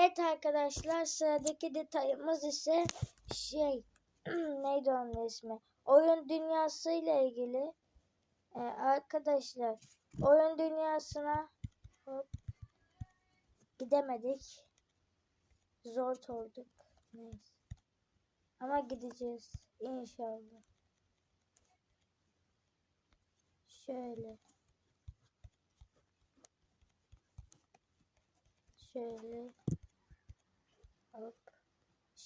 Evet arkadaşlar sıradaki detayımız ise şey neydi onun ismi? Oyun dünyası ile ilgili. Ee, arkadaşlar oyun dünyasına hop, gidemedik. Zor olduk. Neyse. Ama gideceğiz inşallah. Şöyle. Şöyle.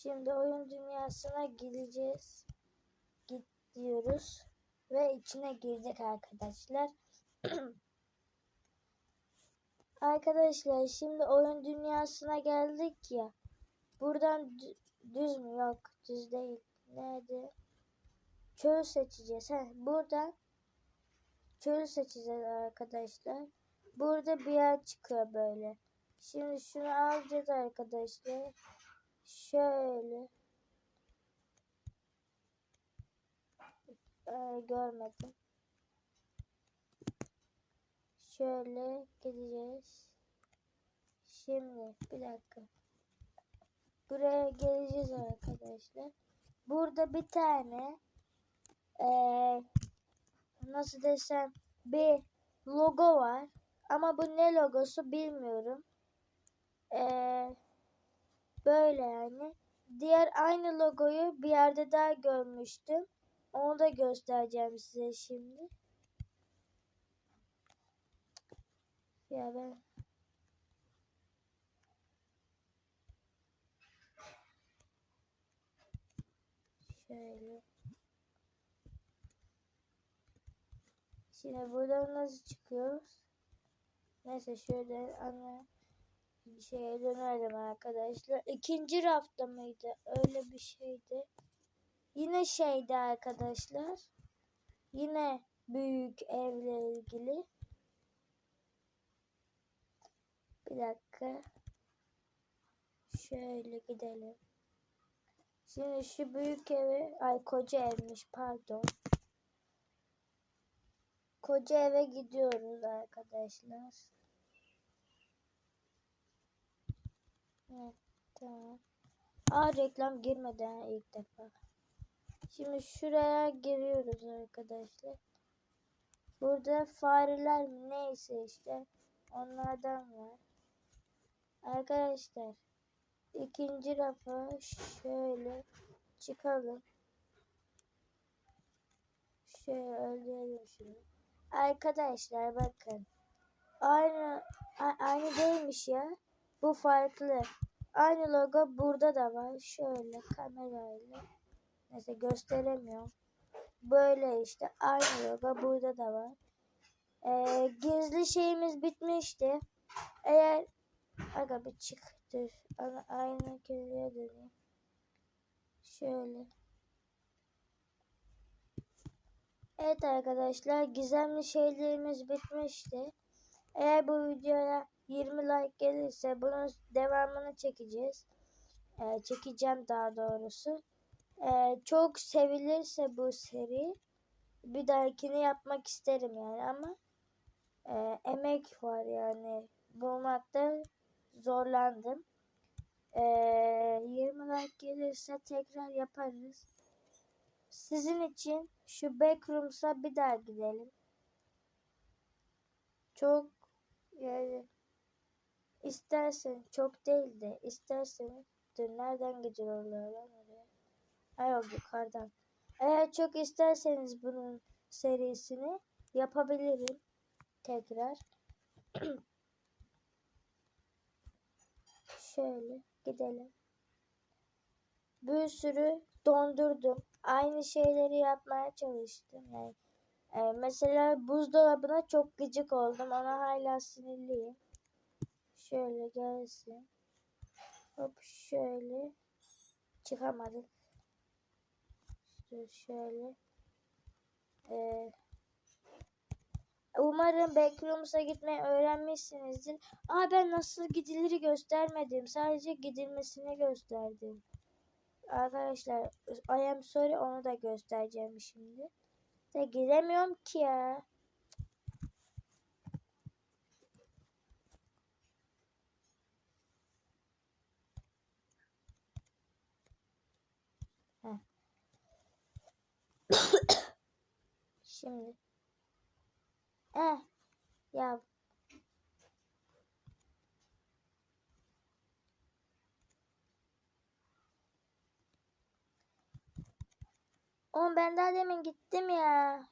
Şimdi oyun dünyasına gideceğiz. Gidiyoruz. Ve içine girdik arkadaşlar. arkadaşlar şimdi oyun dünyasına geldik ya. Buradan dü- düz mü? Yok. Düz değil. Nerede? Çöl seçeceğiz. Heh, buradan çöl seçeceğiz arkadaşlar. Burada bir yer çıkıyor böyle. Şimdi şunu alacağız arkadaşlar. Şöyle. Ee, görmedim. Şöyle gideceğiz. Şimdi bir dakika. Buraya geleceğiz arkadaşlar. Burada bir tane ee, nasıl desem bir logo var. Ama bu ne logosu bilmiyorum. Ee, böyle yani. Diğer aynı logoyu bir yerde daha görmüştüm. Onu da göstereceğim size şimdi. Ya ben şöyle Şimdi buradan nasıl çıkıyoruz? Neyse şöyle bir şeye dönelim arkadaşlar. İkinci rafta mıydı? Öyle bir şeydi. Yine şeydi arkadaşlar. Yine büyük evle ilgili. Bir dakika. Şöyle gidelim. Şimdi şu büyük evi, ay koca evmiş pardon. Koca eve gidiyoruz arkadaşlar. Tamam. Aa reklam girmedi ha ilk defa. Şimdi şuraya giriyoruz arkadaşlar. Burada fareler mi neyse işte onlardan var. Arkadaşlar ikinci rafa şöyle çıkalım. Şöyle öldürelim şunu. Arkadaşlar bakın. Aynı aynı değilmiş ya. Bu farklı. Aynı logo burada da var. Şöyle kamerayla. Neyse gösteremiyorum. Böyle işte aynı logo burada da var. Ee, gizli şeyimiz bitmişti. Eğer aga bir çıktır. Ana- Aynı geriye döneyim. Şöyle. Evet arkadaşlar gizemli şeylerimiz bitmişti. Eğer bu videoya 20 like gelirse bunun devamını çekeceğiz. Ee, çekeceğim daha doğrusu. Ee, çok sevilirse bu seri bir dahakini yapmak isterim yani ama e, emek var yani bulmakta zorlandım. Ee, 20 like gelirse tekrar yaparız. Sizin için şu backrooms'a bir daha gidelim. Çok yani istersen çok değil de istersen dur nereden gidiyorlar lan oraya? Ay yok yukarıdan. Eğer çok isterseniz bunun serisini yapabilirim tekrar. Şöyle gidelim. Bir sürü dondurdum. Aynı şeyleri yapmaya çalıştım. Yani e, mesela buzdolabına çok gıcık oldum. Ona hala sinirliyim. Şöyle gelsin. Hop şöyle. Çıkamadık. Dur şöyle. Ee, umarım Backrooms'a gitmeyi öğrenmişsinizdir. Aa ben nasıl gidilir göstermedim. Sadece gidilmesini gösterdim. Arkadaşlar I am sorry onu da göstereceğim şimdi. De giremiyorum ki ya. Şimdi. Eh. Ya. Oğlum ben daha demin gittim ya.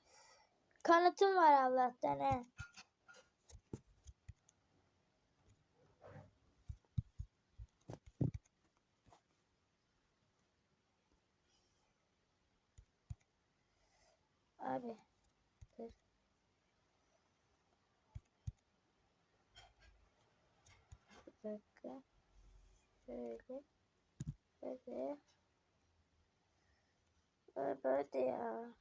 Kanıtım var Allah'tan he. Abi. Dur. Bir dakika. Şöyle. Böyle. Böyle böyle ya.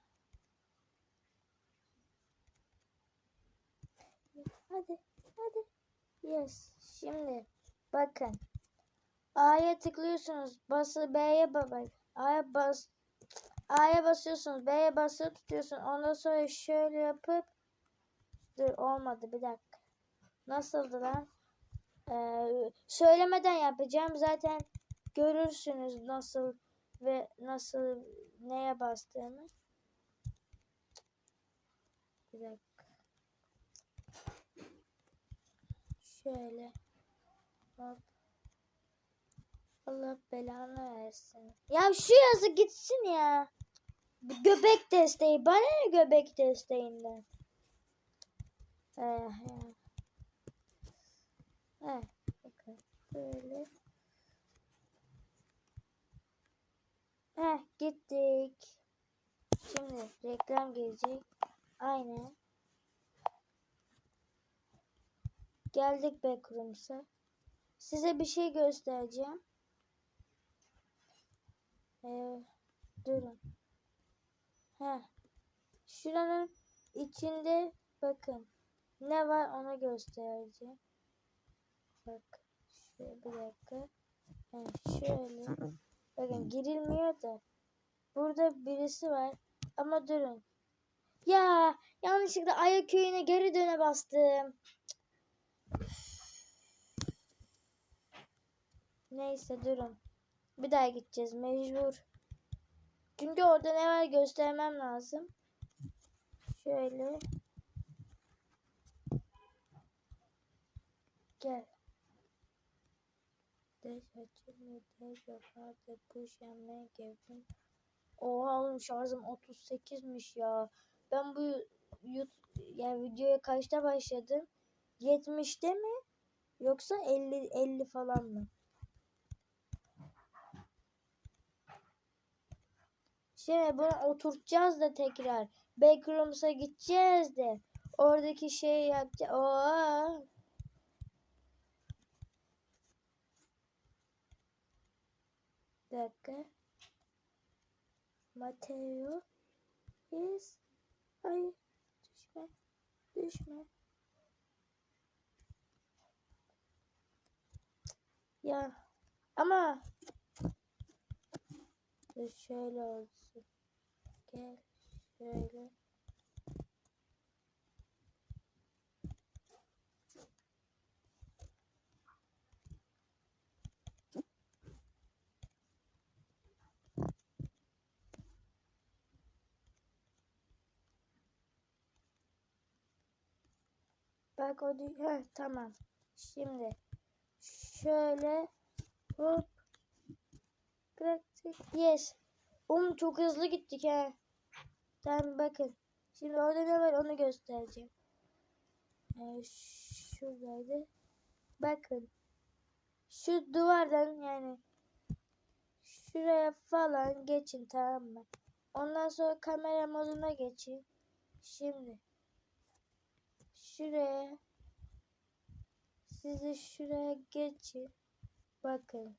Hadi. Hadi. Yes. Şimdi. Bakın. A'ya tıklıyorsunuz. Bası B'ye bak. A'ya bas. A'ya basıyorsunuz. B'ye basılı tutuyorsun. Ondan sonra şöyle yapıp Dur olmadı bir dakika. Nasıldı lan? Ee, söylemeden yapacağım. Zaten görürsünüz nasıl ve nasıl neye bastığımı. Bir dakika. Şöyle. Hop. Allah belanı versin. Ya şu yazı gitsin ya. Göbek desteği. Bana ne göbek desteğinden? Eh, ya. Eh, bakın böyle. Eh, gittik. Şimdi reklam gelecek. Aynen. Geldik Backrooms'a. Size bir şey göstereceğim. Ee, durun. Heh. Şuranın içinde bakın. Ne var onu göstereceğim. Bak. Şöyle bir dakika. Heh, şöyle. Bakın girilmiyor da. Burada birisi var. Ama durun. Ya yanlışlıkla ayak köyüne geri döne bastım. Neyse durun. Bir daha gideceğiz mecbur. Çünkü orada ne var göstermem lazım. Şöyle. Gel. Oha oğlum şarjım 38'miş ya. Ben bu YouTube, yani videoya kaçta başladım? 70'te mi? Yoksa 50 50 falan mı? Şimdi bunu oturtacağız da tekrar. Backrooms'a gideceğiz de. Oradaki şeyi yapacağız. Oo. Dakika. Mateo is Ay düşme. Düşme. Ya ama Dur şöyle olsun. Gel şöyle. Bak o. Heh, tamam. Şimdi şöyle hop bıraktık. Yes. Um çok hızlı gittik ha. Tamam bakın. Şimdi orada ne var onu göstereceğim. Ee, şuradaydı. Bakın. Şu duvardan yani şuraya falan geçin tamam mı? Ondan sonra kamera moduna geçin. Şimdi şuraya sizi şuraya geçin. Bakın.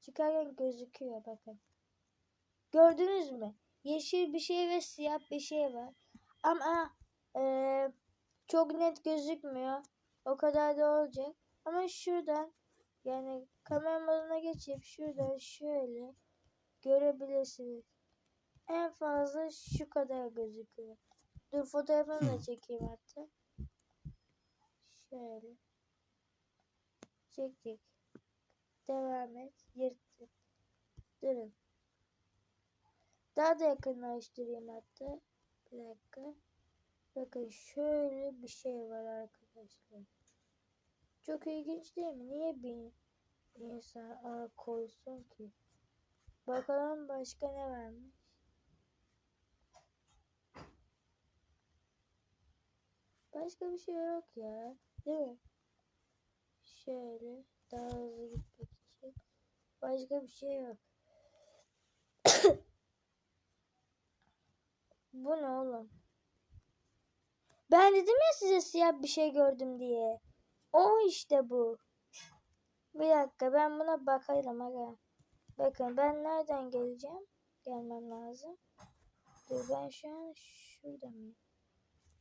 Çıkarken gözüküyor bakın. Gördünüz mü? Yeşil bir şey ve siyah bir şey var. Ama e, çok net gözükmüyor. O kadar da olacak. Ama şuradan yani kamera moduna geçip şuradan şöyle görebilirsiniz. En fazla şu kadar gözüküyor. Dur fotoğrafını da çekeyim hatta. Şöyle. Çektik. Devam et. Yırttık. Durun. Daha da yakınlaştırayım hatta. Bir dakika. Bakın şöyle bir şey var arkadaşlar. Çok ilginç değil mi? Niye bir insan ağ koysun ki? Bakalım başka ne varmış? Başka bir şey yok ya. Değil mi? Şöyle daha hızlı gitmek için. Başka bir şey yok. Bu ne oğlum? Ben dedim ya size siyah bir şey gördüm diye. O işte bu. Bir dakika ben buna bakarım aga. Bakın ben nereden geleceğim? Gelmem lazım. Dur ben şu an şurada mıyım?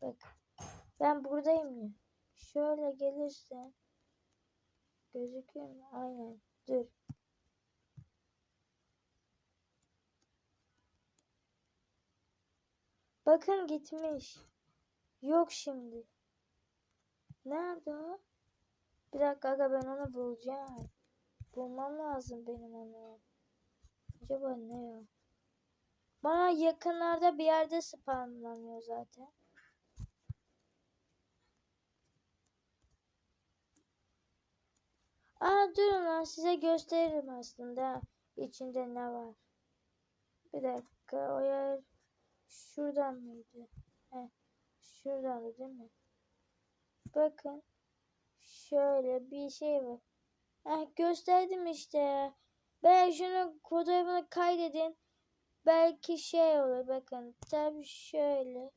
Bak. Ben buradayım ya. Şöyle gelirse gözüküyor mu? Aynen. Dur. Bakın gitmiş. Yok şimdi. Nerede o? Bir dakika aga ben onu bulacağım. Bulmam lazım benim onu. Acaba ne ya? Bana yakınlarda bir yerde spawnlanıyor zaten. Aa durun lan size gösteririm aslında içinde ne var. Bir dakika o yer şuradan mıydı? Heh, şuradan değil mi? Bakın şöyle bir şey var. Heh, gösterdim işte. Ben şunu fotoğrafını kaydedin. Belki şey olur bakın. Tabii şöyle.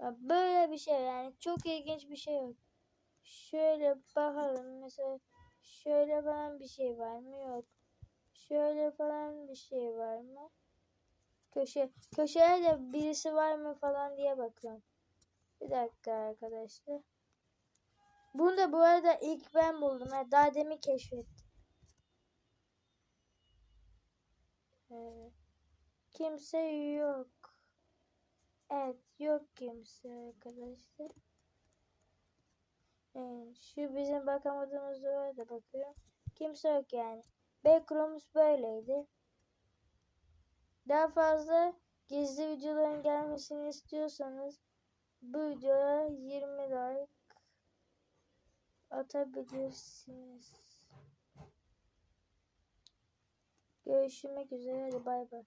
Böyle bir şey yani çok ilginç bir şey yok. Şöyle bakalım mesela şöyle falan bir şey var mı yok. Şöyle falan bir şey var mı? Köşe köşeye de birisi var mı falan diye bakıyorum. Bir dakika arkadaşlar. Bunu da bu arada ilk ben buldum. Ha, daha demin keşfettim. Evet. Kimse yok. Evet yok kimse arkadaşlar. Evet, şu bizim bakamadığımız duvara da bakıyorum. Kimse yok yani. Backrooms böyleydi. Daha fazla gizli videoların gelmesini istiyorsanız bu videoya 20 like atabilirsiniz. Görüşmek üzere. Hadi bay bay.